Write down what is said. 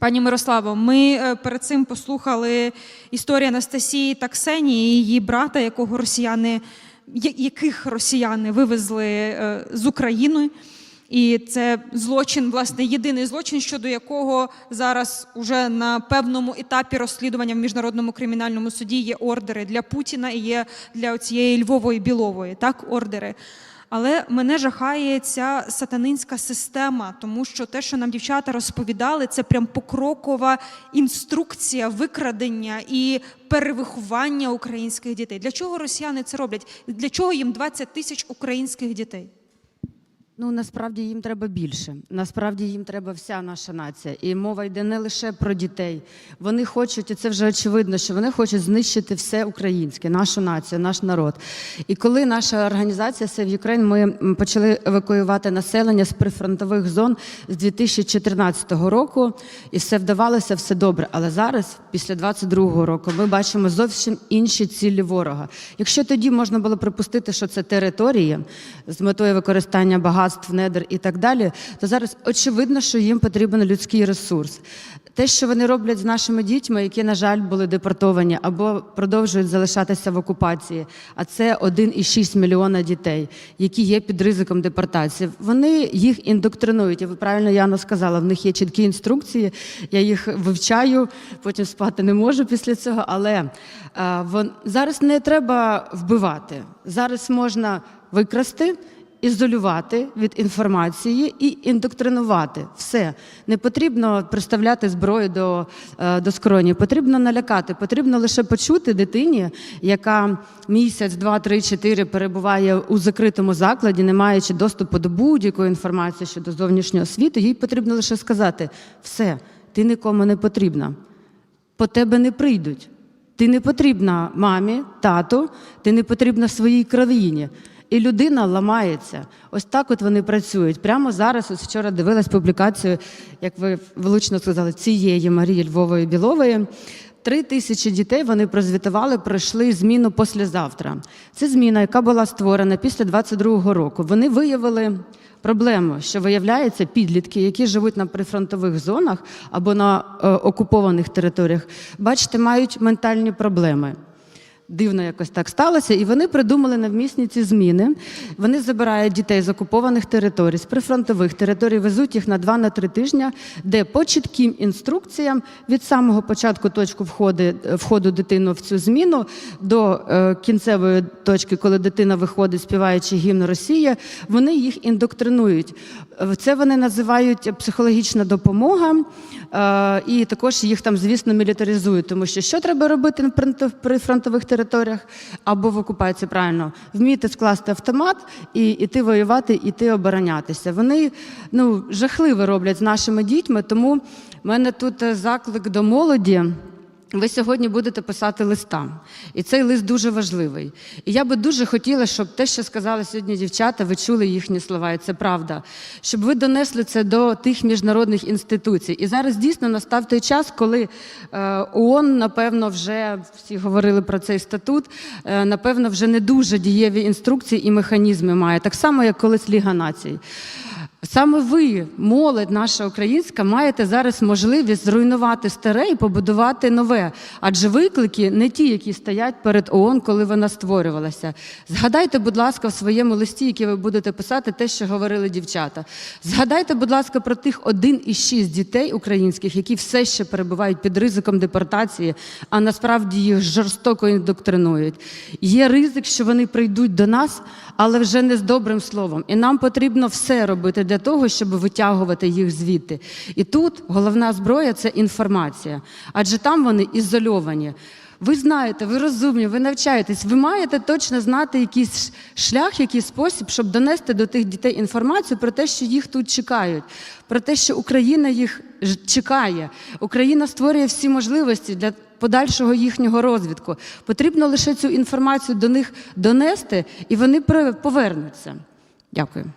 Пані Мирославо, ми е, перед цим послухали історію Анастасії та Ксенії, її брата, якого росіяни, яких росіяни вивезли е, з України. І це злочин, власне, єдиний злочин, щодо якого зараз уже на певному етапі розслідування в міжнародному кримінальному суді є ордери для Путіна і є для цієї Львової Білової, так, ордери. Але мене жахає ця сатанинська система, тому що те, що нам дівчата розповідали, це прям покрокова інструкція викрадення і перевиховання українських дітей. Для чого росіяни це роблять? Для чого їм 20 тисяч українських дітей? Ну насправді їм треба більше. Насправді їм треба вся наша нація. І мова йде не лише про дітей. Вони хочуть, і це вже очевидно, що вони хочуть знищити все українське, нашу націю, наш народ. І коли наша організація Save Ukraine, ми почали евакуювати населення з прифронтових зон з 2014 року, і все вдавалося, все добре. Але зараз, після 22-го року, ми бачимо зовсім інші цілі ворога. Якщо тоді можна було припустити, що це території з метою використання багатств, недр і так далі, то зараз очевидно, що їм потрібен людський ресурс. Те, що вони роблять з нашими дітьми, які, на жаль, були депортовані або продовжують залишатися в окупації, а це 1,6 мільйона дітей, які є під ризиком депортації. Вони їх індоктринують. І ви правильно Яна сказала, в них є чіткі інструкції. Я їх вивчаю, потім спати не можу після цього. Але е, вон, зараз не треба вбивати. Зараз можна викрасти ізолювати від інформації і індоктринувати. Все. Не потрібно приставляти зброю до, е, до скроні, потрібно налякати, потрібно лише почути дитині, яка місяць, два, три, чотири перебуває у закритому закладі, не маючи доступу до будь-якої інформації щодо зовнішнього світу, їй потрібно лише сказати: все, ти нікому не потрібна, по тебе не прийдуть. Ти не потрібна мамі, тату, ти не потрібна своїй країні. І людина ламається. Ось так от вони працюють. Прямо зараз, ось вчора дивилась публікацію, як ви влучно сказали, цієї Марії Львової Білової. Три тисячі дітей вони прозвітували, пройшли зміну післязавтра. Це зміна, яка була створена після 22-го року. Вони виявили проблему, що виявляється, підлітки, які живуть на прифронтових зонах або на е, окупованих територіях, бачите, мають ментальні проблеми. Дивно якось так сталося, і вони придумали навмісні ці зміни. Вони забирають дітей з окупованих територій, з прифронтових територій, везуть їх на 2-3 тижні, де по чітким інструкціям від самого початку точку входу, входу дитину в цю зміну до е, кінцевої точки, коли дитина виходить, співаючи гімн Росії, вони їх індоктринують. Це вони називають психологічна допомога, е, і також їх там, звісно, мілітаризують, тому що що треба робити на прифронтов- прифронтових територіях або в окупації правильно вміти скласти автомат і іти воювати, іти оборонятися. Вони ну жахливо роблять з нашими дітьми. Тому в мене тут е, заклик до молоді. Ви сьогодні будете писати листа, і цей лист дуже важливий. І я би дуже хотіла, щоб те, що сказали сьогодні дівчата, ви чули їхні слова, і це правда, щоб ви донесли це до тих міжнародних інституцій. І зараз дійсно настав той час, коли е, ООН, напевно, вже всі говорили про цей статут, е, напевно, вже не дуже дієві інструкції і механізми має, так само, як колись Ліга націй. Саме ви, молодь наша українська, маєте зараз можливість зруйнувати старе і побудувати нове. Адже виклики не ті, які стоять перед ООН, коли вона створювалася. Згадайте, будь ласка, в своєму листі, який ви будете писати, те, що говорили дівчата. Згадайте, будь ласка, про тих 1,6 дітей українських, які все ще перебувають під ризиком депортації, а насправді їх жорстоко індоктринують. Є ризик, що вони прийдуть до нас, але вже не з добрим словом. І нам потрібно все робити для того, щоб витягувати їх звідти. І тут головна зброя це інформація, адже там вони ізольовані. Ви знаєте, ви розумні, ви навчаєтесь, ви маєте точно знати якийсь шлях, якийсь спосіб, щоб донести до тих дітей інформацію про те, що їх тут чекають, про те, що Україна їх чекає. Україна створює всі можливості для подальшого їхнього розвитку. Потрібно лише цю інформацію до них донести, і вони повернуться. Дякую.